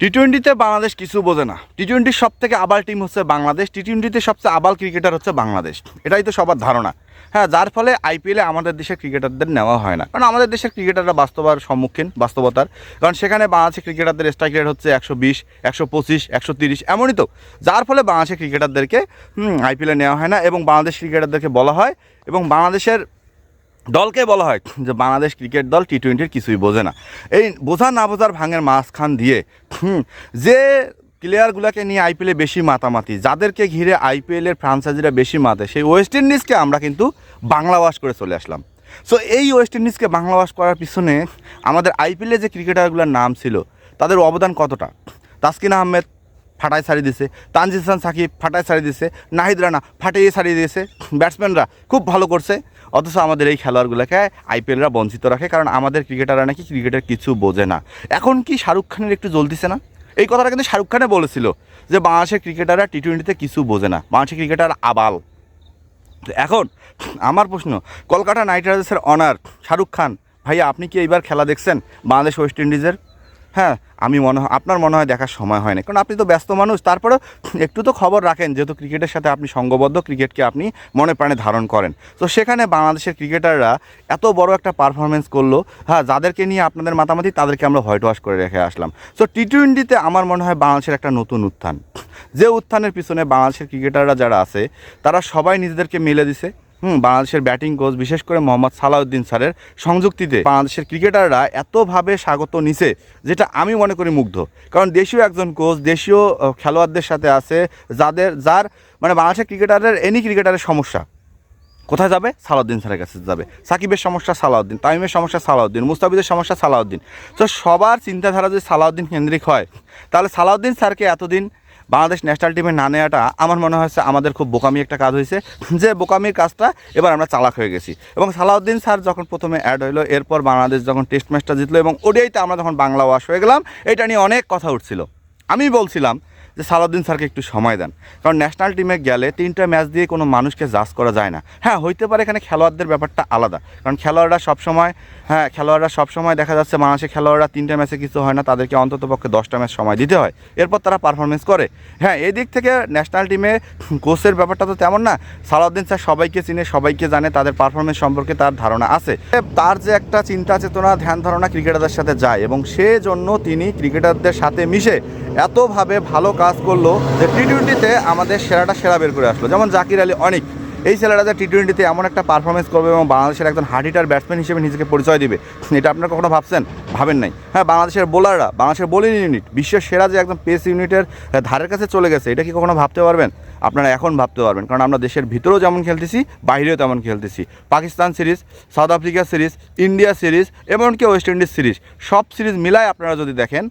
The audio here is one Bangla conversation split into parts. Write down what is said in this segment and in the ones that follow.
টি টোয়েন্টিতে বাংলাদেশ কিছু বোঝে না। টি টোয়েন্টির সব থেকে আবাল টিম হচ্ছে বাংলাদেশ। টি টোয়েন্টিতে সবচেয়ে আবাল ক্রিকেটার হচ্ছে বাংলাদেশ। এটাই তো সবার ধারণা। হ্যাঁ যার ফলে আইপিএলে আমাদের দেশের ক্রিকেটারদের নেওয়া হয় না। কারণ আমাদের দেশের ক্রিকেটাররা বাস্তবার সম্মুখীন, বাস্তবতার। কারণ সেখানে বাংলাদেশের ক্রিকেটারদের স্ট্রাইক রেট হচ্ছে একশো বিশ, একশো পঁচিশ, একশো তিরিশ, এমনই তো। যার ফলে বাংলাদেশের ক্রিকেটারদেরকে আইপিএলে নেওয়া হয় না এবং বাংলাদেশ ক্রিকেটারদেরকে বলা হয় এবং বাংলাদেশের দলকে বলা হয় যে বাংলাদেশ ক্রিকেট দল টি টোয়েন্টির কিছুই বোঝে না। এই বোঝা না বোঝার ভাঙের মাঝখান দিয়ে যে প্লেয়ারগুলোকে নিয়ে আইপিএলে বেশি মাতামাতি, যাদেরকে ঘিরে আইপিএলের ফ্রাঞ্চাইজিরা বেশি মাতে, সেই ওয়েস্ট ইন্ডিজকে আমরা কিন্তু বাংলাবাস করে চলে আসলাম। সো এই ওয়েস্ট ইন্ডিজকে বাংলাবাস করার পিছনে আমাদের আইপিএলে যে ক্রিকেটারগুলোর নাম ছিল, তাদের অবদান কতটা? তাসকিন আহমেদ ফাটাই ছাড়ি দিছে তানজিদ হাসান সাকিব ফাটাই ছাড়ি দিছে নাহিদ রানা ফাটিয়ে ছাড়িয়ে দিয়েছে ব্যাটসম্যানরা খুব ভালো করছে। অথচ আমাদের এই খেলোয়াড়গুলোকে আইপিএলরা বঞ্চিত রাখে, কারণ আমাদের ক্রিকেটাররা নাকি ক্রিকেটের কিছু বোঝে না। এখন কি শাহরুখ খানের একটু জ্বলতিছে না? এই কথাটা কিন্তু শাহরুখ খানে বলেছিল যে, বাংলাদেশের ক্রিকেটাররা টি টোয়েন্টিতে কিছু বোঝে না। বাংলাদেশের ক্রিকেটার আবাল। এখন আমার প্রশ্ন, কলকাতা নাইট রাইডার্সের অনার শাহরুখ খান, ভাইয়া আপনি কি এইবার খেলা দেখছেন বাংলাদেশ ওয়েস্ট ইন্ডিজের? হ্যাঁ আমি মনে হয়, আপনার মনে হয় দেখার সময় হয় না কারণ আপনি তো ব্যস্ত মানুষ, তারপরেও একটু তো খবর রাখেন, যেহেতু ক্রিকেটের সাথে আপনি সঙ্গবদ্ধ, ক্রিকেটকে আপনি মনে প্রাণে ধারণ করেন। তো সেখানে বাংলাদেশের ক্রিকেটাররা এত বড় একটা পারফরমেন্স করল হ্যাঁ যাদেরকে নিয়ে আপনাদের মাতামাতি, তাদেরকে আমরা হোয়াইট ওয়াশ করে রেখে আসলাম। সো টি টোয়েন্টিতে আমার মনে হয় বাংলাদেশের একটা নতুন উত্থান। যে উত্থানের পিছনে বাংলাদেশের ক্রিকেটাররা যারা আছে, তারা সবাই নিজেদেরকে মেলে দিছে। হুম, বাংলাদেশের ব্যাটিং কোচ, বিশেষ করে মোহাম্মদ সালাউদ্দিন স্যারের সংযুক্তিতে বাংলাদেশের ক্রিকেটাররা এতভাবে স্বাগত নিছে, যেটা আমি মনে করি মুগ্ধ। কারণ দেশীয় একজন কোচ, দেশীয় খেলোয়াড়দের সাথে আছে, যাদের, যার মানে বাংলাদেশের ক্রিকেটারের এনি ক্রিকেটারের সমস্যা। কোথায় যাবে? সালাউদ্দিন স্যারের কাছে যাবে। সাকিবের সমস্যা সালাউদ্দিন, তামিমের সমস্যা সালাউদ্দিন মুস্তাফিদের সমস্যা সালাউদ্দিন। তো সবার চিন্তাধারা যদি সালাউদ্দিন কেন্দ্রিক হয়, তাহলে সালাউদ্দিন স্যারকে এতদিন বাংলাদেশ ন্যাশনাল টিমে না নেওয়াটা আমার মনে হয়েছে আমাদের খুব বোকামি একটা কাজ হয়েছে। যে বোকামির কাজটা এবার আমরা চালাক হয়ে গেছি। এবং সালাউদ্দিন স্যার যখন প্রথমে অ্যাড হইল, এরপর বাংলাদেশ যখন টেস্ট ম্যাচটা জিতলো এবং ওডিআইতে আমরা যখন বাংলা ওয়াশ হয়ে গেলাম, এটা নিয়ে অনেক কথা উঠছিল। আমি বলছিলাম যে সালাউদ্দিন স্যারকে একটু সময় দেন। কারণ ন্যাশনাল টিমে গেলে তিনটা ম্যাচ দিয়ে কোনো মানুষকে জাজ করা যায় না। হ্যাঁ হইতে পারে এখানে খেলোয়াড়দের ব্যাপারটা আলাদা। কারণ খেলোয়াড়রা সবসময় হ্যাঁ খেলোয়াড়রা সবসময় দেখা যাচ্ছে বাংলাদেশের খেলোয়াড়রা তিনটা ম্যাচে কিছু হয় না, তাদেরকে অন্তত পক্ষে দশটা ম্যাচ সময় দিতে হয়। এরপর তারা পারফরমেন্স করে। হ্যাঁ এই দিক থেকে ন্যাশনাল টিমে কোচের ব্যাপারটা তো তেমন না। সালাউদ্দিন স্যার সবাইকে চিনে, সবাইকে জানে, তাদের পারফরমেন্স সম্পর্কে তার ধারণা আছে। তার যে একটা চিন্তা চেতনা ধ্যান ধারণা ক্রিকেটারদের সাথে যায় এবং সেজন্য তিনি ক্রিকেটারদের সাথে মিশে এতভাবে ভালো কাজ করল যে টি টোয়েন্টিতে আমাদের সেরাটা সেরা বের করে আসলো। যেমন জাকির আলী অনেক, এই ছেলেরা যে টি টোয়েন্টিতে এমন একটা পারফরমেন্স করবে এবং বাংলাদেশের একজন হার্ডিটার ব্যাটসম্যান হিসেবে নিজেকে পরিচয় দিবে, এটা আপনারা কখনো ভাবছেন? ভাবেন নাই। হ্যাঁ বাংলাদেশের বোলাররা বাংলাদেশের বোলিং ইউনিট বিশ্বের সেরা যে একদম পেস ইউনিটের ধারের কাছে চলে গেছে, এটা কি কখনো ভাবতে পারবেন? আপনারা এখন ভাবতে পারবেন, কারণ আমরা দেশের ভিতরেও যেমন খেলতেছি বাইরেও তেমন খেলতেছি। Pakistan series South Africa series India series এমনকি ওয়েস্ট ইন্ডিজ সিরিজ সব সিরিজ মিলায় আপনারা যদি দেখেন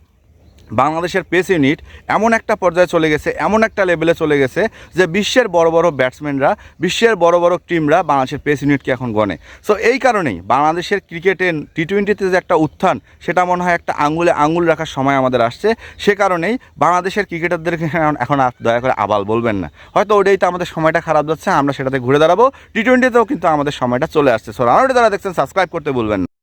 বাংলাদেশের পেস ইউনিট এমন একটা পর্যায়ে চলে গেছে, এমন একটা লেভেলে চলে গেছে যে বিশ্বের বড় বড় ব্যাটসম্যানরা বিশ্বের বড় বড় টিমরা বাংলাদেশের পেস ইউনিটকে এখন গণে সো এই কারণেই বাংলাদেশের ক্রিকেটে টি টোয়েন্টিতে যে একটা উত্থান, সেটা মনে হয় একটা আঙুলে আঙুল রাখার সময় আমাদের আসছে। সে কারণেই বাংলাদেশের ক্রিকেটারদেরকে এখন- দয়া করে আবাল বলবেন না। হয়তো ওটাই তো আমাদের সময়টা খারাপ যাচ্ছে, আমরা সেটাতে ঘুরে দাঁড়াবো। টি টোয়েন্টিতেও কিন্তু আমাদের সময়টা চলে আসছে। সো রানাউটে যারা দেখছেন সাবস্ক্রাইব করতে বলবেন না।